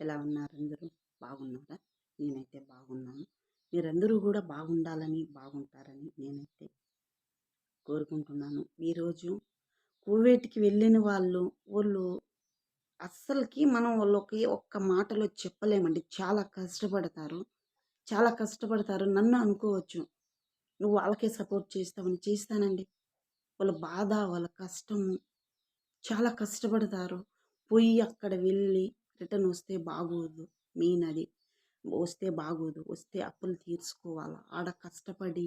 ఎలా ఉన్నారు? అందరూ బాగున్నారా? నేనైతే బాగున్నాను. మీరందరూ కూడా బాగుండాలని బాగుంటారని నేనైతే కోరుకుంటున్నాను. ఈరోజు కోవిడ్కి వెళ్ళిన వాళ్ళు వాళ్ళు అస్సలకి మనం వాళ్ళకి ఒక్క మాటలో చెప్పలేమండి. చాలా కష్టపడతారు. చాలా కష్టపడతారు నన్ను అనుకోవచ్చు. నువ్వు వాళ్ళకే సపోర్ట్ చేస్తావని చేస్తానండి. వాళ్ళ బాధ వాళ్ళ కష్టము చాలా కష్టపడతారు. పోయి అక్కడ వెళ్ళి రిటర్న్ వస్తే బాగోదు మెయిన్ అది. వస్తే బాగోదు వస్తే అప్పులు తీర్చుకోవాలి? ఆడ కష్టపడి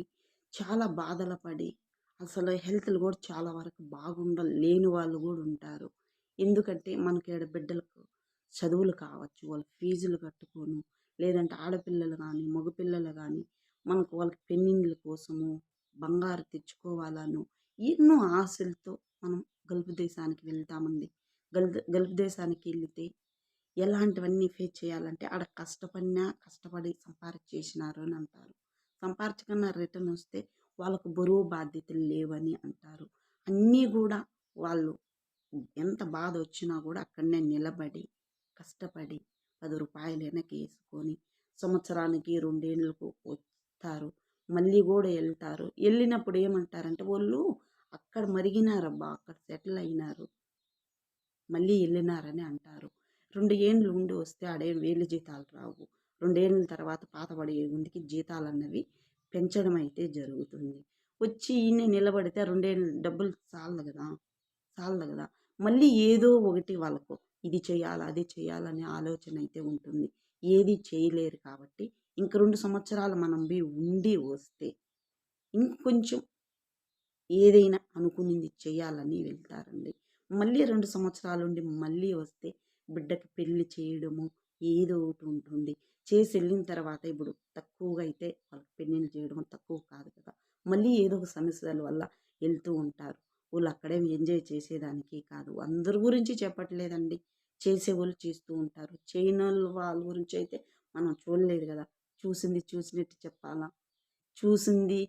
చాలా బాధలు పడి అసలు హెల్త్లు కూడా చాలా వరకు బాగుండ లేని వాళ్ళు కూడా ఉంటారు. ఎందుకంటే మనకి ఆడ బిడ్డలకు చదువులు కావచ్చు వాళ్ళ ఫీజులు కట్టుకోను లేదంటే ఆడపిల్లలు కానీ మగపిల్లలు కానీ మనకు వాళ్ళకి పెన్నింగ్ల కోసము బంగారు తెచ్చుకోవాలను ఎన్నో ఆశలతో మనం గల్ఫ్ దేశానికి వెళ్తామండి. గల్ఫ్ గల్ఫ్ దేశానికి వెళితే ఎలాంటివన్నీ ఫేస్ చేయాలంటే ఆడ కష్టపడినా కష్టపడి సంపాదించేసినారు అని అంటారు. సంపాదించకన్నా రిటర్న్ వస్తే వాళ్ళకు బరువు బాధ్యతలు లేవని అంటారు. అన్నీ కూడా వాళ్ళు ఎంత బాధ వచ్చినా కూడా అక్కడనే నిలబడి కష్టపడి పది రూపాయలు వెనక్కి వేసుకొని సంవత్సరానికి రెండేళ్ళకు వస్తారు. మళ్ళీ కూడా వెళ్తారు. వెళ్ళినప్పుడు ఏమంటారంటే వాళ్ళు అక్కడ మరిగినారబ్బా అక్కడ సెటిల్ అయినారు. మళ్ళీ వెళ్ళినారని అంటారు. రెండు ఏండ్లు ఉండి వస్తే ఆడే వేలు జీతాలు రావు. రెండేళ్ళ తర్వాత పాతబడే ముందుకి జీతాలు అన్నవి పెంచడం అయితే జరుగుతుంది. వచ్చి ఈయన నిలబడితే రెండేళ్ళ డబ్బులు చాలదు కదా చాలదు కదా. మళ్ళీ ఏదో ఒకటి వాళ్ళకు ఇది చేయాలి అది చేయాలనే ఆలోచన అయితే ఉంటుంది. ఏది చేయలేరు కాబట్టి ఇంక రెండు సంవత్సరాలు మనం ఉండి వస్తే ఇంకొంచెం ఏదైనా అనుకునింది చేయాలని వెళ్తారండి. మళ్ళీ రెండు సంవత్సరాలు ఉండి మళ్ళీ వస్తే బిడ్డకి పెళ్ళి చేయడము ఏదో ఒకటి ఉంటుంది. చేసి వెళ్ళిన తర్వాత ఇప్పుడు తక్కువగా అయితే వాళ్ళకి పెళ్ళిళ్ళు చేయడం తక్కువ కాదు కదా. మళ్ళీ ఏదో ఒక సమస్యల వల్ల వెళ్తూ ఉంటారు. వాళ్ళు అక్కడే ఎంజాయ్ చేసేదానికి కాదు. అందరి గురించి చెప్పట్లేదండి. చేసేవాళ్ళు చేస్తూ ఉంటారు. చేయని వాళ్ళ గురించి అయితే మనం చూడలేదు కదా. చూసింది చూసినట్టు చెప్పాలా? చూసింది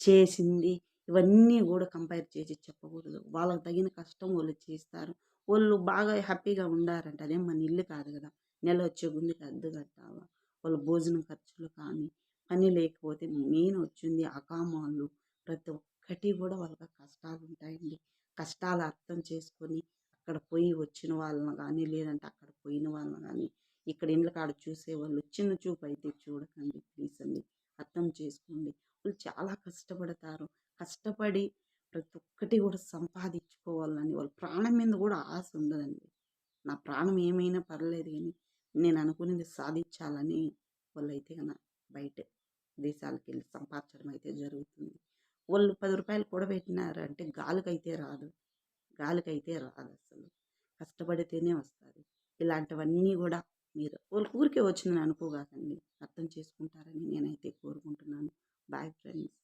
చేసింది ఇవన్నీ కూడా కంపేర్ చేసి చెప్పకూడదు. వాళ్ళకి తగిన కష్టం వాళ్ళు చేస్తారు. వాళ్ళు బాగా హ్యాపీగా ఉండారంట. అదే మన ఇల్లు కాదు కదా. నెల వచ్చే గుందికి అద్దె కట్టాలా వాళ్ళ భోజనం ఖర్చులు కానీ పని లేకపోతే మెయిన్ వచ్చింది అకామాలు ప్రతి ఒక్కటి కూడా వాళ్ళకి కష్టాలు ఉంటాయండి. కష్టాలు అర్థం చేసుకొని అక్కడ పోయి వచ్చిన వాళ్ళని కానీ లేదంటే అక్కడ పోయిన వాళ్ళని కానీ ఇక్కడ ఇండ్ల కాడ చూసేవాళ్ళు చిన్న చూపు అయితే చూడకండి ప్లీజ్ అండి. అర్థం చేసుకోండి. వాళ్ళు చాలా కష్టపడతారు. కష్టపడి ప్రతి ఒక్కటి కూడా సంపాదించుకోవాలని వాళ్ళ ప్రాణం మీద కూడా ఆశ ఉండదండి. నా ప్రాణం ఏమైనా పర్లేదు కానీ నేను అనుకునేది సాధించాలని వాళ్ళైతే కన్నా బయట దేశాలకు వెళ్ళి సంపాదించడం అయితే జరుగుతుంది. వాళ్ళు పది రూపాయలు కూడబెట్టినారంటే గాలికైతే రాదు. గాలికైతే రాదు అసలు. కష్టపడితేనే వస్తుంది. ఇలాంటివన్నీ కూడా మీరు వాళ్ళ ఊరికే వచ్చిందని అనుకోగాకండి అర్థం చేసుకుంటారని నేనైతే కోరుకుంటున్నాను. Boy friends.